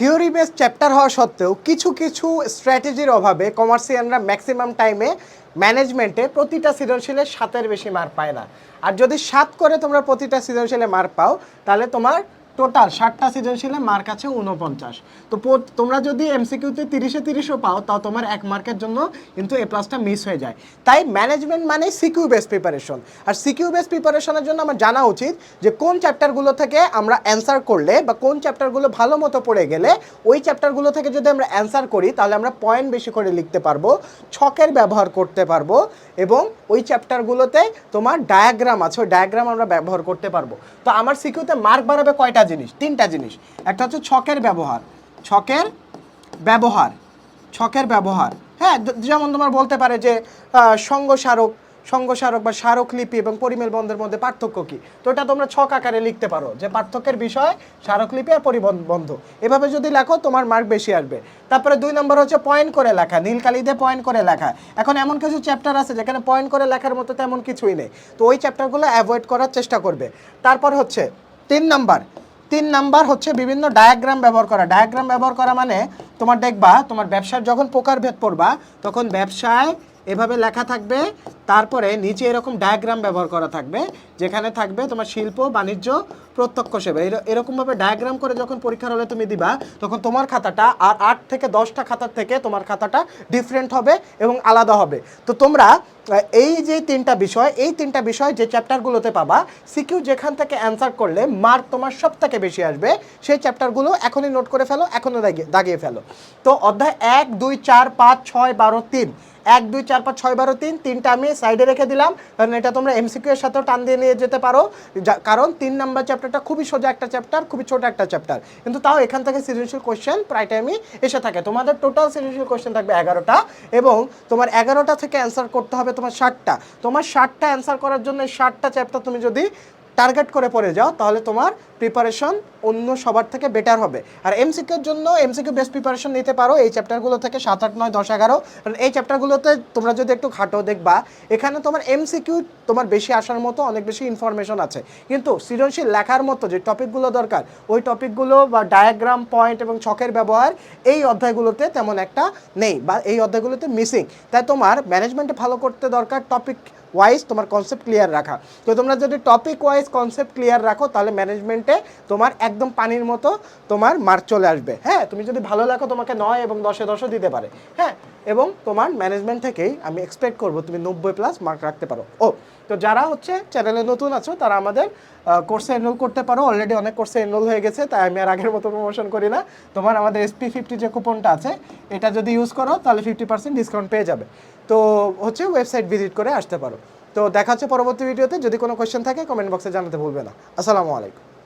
Theory base chapter হওয়া সত্ত্বেও কিছু কিছু স্ট্র্যাটেজির অভাবে কমার্সিয়ানরা ম্যাক্সিমাম টাইমে ম্যানেজমেন্টে প্রতিটা সৃজনশীলে সাতের বেশি মার পায় না। আর যদি সাত করে তোমরা প্রতিটা সৃজনশীলে মার পাও, তাহলে তোমার টোটাল ষাটটা সৃজনশীলে মার্ক আছে উনপঞ্চাশ তো তোমরা যদি এমসিকিউতে তিরিশে তিরিশও পাও, তাও তোমার এক মার্কের জন্য কিন্তু এ প্লাসটা মিস হয়ে যায়। তাই ম্যানেজমেন্ট মানে সিকিউ বেস প্রিপারেশন। আর সিকিউ বেস প্রিপারেশনের জন্য আমার জানা উচিত যে কোন চ্যাপ্টারগুলো থেকে আমরা অ্যান্সার করলে বা কোন চ্যাপ্টারগুলো ভালো মতো পড়ে গেলে, ওই চ্যাপ্টারগুলো থেকে যদি আমরা অ্যান্সার করি, তাহলে আমরা পয়েন্ট বেশি করে লিখতে পারব, ছকের ব্যবহার করতে পারব এবং ওই চ্যাপ্টারগুলোতে তোমার ডায়াগ্রাম আছে, ওই ডায়াগ্রাম আমরা ব্যবহার করতে পারব। তো আমার সিকিউতে মার্ক বাড়াবে কয়টা জিনিস, তিনটা জিনিস। একটা হচ্ছে ছকের ব্যবহার। ছকের ব্যবহার। ছকের ব্যবহার। হ্যাঁ যেমন তোমার বলতে পারে যে সঙ্গস্মারক সঙ্গ স্মারক সঙ্গ স্মারক বা স্মারকলিপি এবং পরিমেল বন্ধের মধ্যে পার্থক্য কী? তো এটা তোমরা ছক আকারে লিখতে পারো যে পার্থক্যের বিষয় স্মারকলিপি আর পরিবন্ধ এভাবে যদি লেখো, তোমার মার্ক বেশি আসবে। তারপরে দুই নম্বর হচ্ছে পয়েন্ট করে লেখা নীলকালি দিয়ে পয়েন্ট করে লেখা। এখন এমন কিছু চ্যাপ্টার আছে যেখানে পয়েন্ট করে লেখার মতো তেমন কিছুই নেই। তো ওই চ্যাপ্টারগুলো অ্যাভয়েড করার চেষ্টা করবে। তারপর হচ্ছে তিন নাম্বার তিন নাম্বার হচ্ছে বিভিন্ন ডায়াগ্রাম ব্যবহার করা। ডায়াগ্রাম ব্যবহার করা মানে তোমার দেখবা, তোমার ব্যবসার যখন প্রকারভেদ পড়বা, তখন ব্যবসায় এভাবে লেখা থাকবে। তারপরে নিচে এরকম ডায়াগ্রাম ব্যবহার করা থাকবে, যেখানে থাকবে তোমার শিল্প, বাণিজ্য, প্রত্যক্ষ সেবা। এর- এরকমভাবে ডায়াগ্রাম করে যখন পরীক্ষার হলে তুমি দিবা, তখন তোমার খাতাটা আর আট থেকে দশটা খাতার থেকে তোমার খাতাটা ডিফারেন্ট হবে এবং আলাদা হবে। তো তোমরা এই যে তিনটা বিষয়, এই তিনটা বিষয় যে চ্যাপ্টারগুলোতে পাবা, সিকিউ যেখান থেকে অ্যান্সার করলে মার্ক তোমার সব থেকে বেশি আসবে, সেই চ্যাপ্টারগুলো এখনই নোট করে ফেলো এখনই দাগিয়ে দাগিয়ে ফেলো। তো অধ্যায় এক, দুই, চার, পাঁচ, ছয়, বারো, তিন। এক, দুই, চার, পাঁচ, ছয়, বারো, তিন, তিনটা আমি সাইডে রেখে দিলাম। কারণ এটা তোমরা এমসিকিউ এর সাথেও টান দিয়ে নিয়ে যেতে পারো। কারণ তিন নাম্বার চ্যাপ্টারটা খুবই সোজা একটা চ্যাপ্টার খুবই ছোট একটা চ্যাপ্টার কিন্তু তাও এখান থেকে সৃজনশীল কোশ্চেন প্রায় টাইমই এসে থাকে। তোমাদের টোটাল সৃজনশীল কোয়েশ্চেন থাকবে এগারোটা এবং তোমার এগারোটা থেকে অ্যান্সার করতে হবে তোমার ষাটটা। তোমার ষাটটা অ্যান্সার করার জন্য ষাটটা চ্যাপ্টার তুমি যদি টার্গেট করে পড়ে যাও, তাহলে তোমার প্রিপারেশন অন্য সবার থেকে বেটার হবে। আর এমসিকিউর জন্য এমসিকিউ বেস্ট প্রিপারেশন নিতে পারো, এই চ্যাপ্টারগুলো থেকে সাত, আট, নয়, দশ, এগারো। কারণ এই চ্যাপ্টারগুলোতে তোমরা যদি একটু ঘাটো দেখবা, এখানে তোমার এমসিকিউ তোমার বেশি আসার মতো অনেক বেশি ইনফরমেশন আছে। কিন্তু সৃজনশীল লেখার মতো যে টপিকগুলো দরকার, ওই টপিকগুলো বা ডায়াগ্রাম পয়েন্ট এবং ছকের ব্যবহার, এই অধ্যায়গুলোতে তেমন একটা নেই বা এই অধ্যায়গুলোতে মিসিং তাই তোমার ম্যানেজমেন্টে ভালো করতে দরকার টপিক ওয়াইজ তোমার কনসেপ্ট ক্লিয়ার রাখা। তো তোমরা যদি টপিক ওয়াইজ কনসেপ্ট ক্লিয়ার রাখো, তাহলে ম্যানেজমেন্টে তোমার একদম পানির মতো তোমার মার্ক চলে আসবে। হ্যাঁ তুমি যদি ভালো লাগো তোমাকে নয় এবং দশে দশও দিতে পারে। হ্যাঁ এবং তোমার ম্যানেজমেন্ট থেকেই আমি এক্সপেক্ট করব তুমি নব্বই প্লাস মার্ক রাখতে পারো। ও, তো যারা হচ্ছে চ্যানেলে নতুন আছো, তারা আমাদের কোর্সে এনরোল করতে পারো। অলরেডি অনেক কোর্সে এনরোল হয়ে গেছে, তাই আমি আর আগের মতো প্রমোশন করি না। তোমার আমাদের এসপি ফিফটি যে কুপনটা আছে, এটা যদি ইউজ করো, তাহলে ফিফটি পার্সেন্ট ডিসকাউন্ট পেয়ে যাবে। তো হচ্ছে ওয়েবসাইট ভিজিট করে আসতে পারো। তো দেখা হচ্ছে পরবর্তী ভিডিওতে যদি কোনো কোয়েশ্চেন থাকে কমেন্ট বক্সে জানাতে ভুলবে না। আসসালামু আলাইকুম।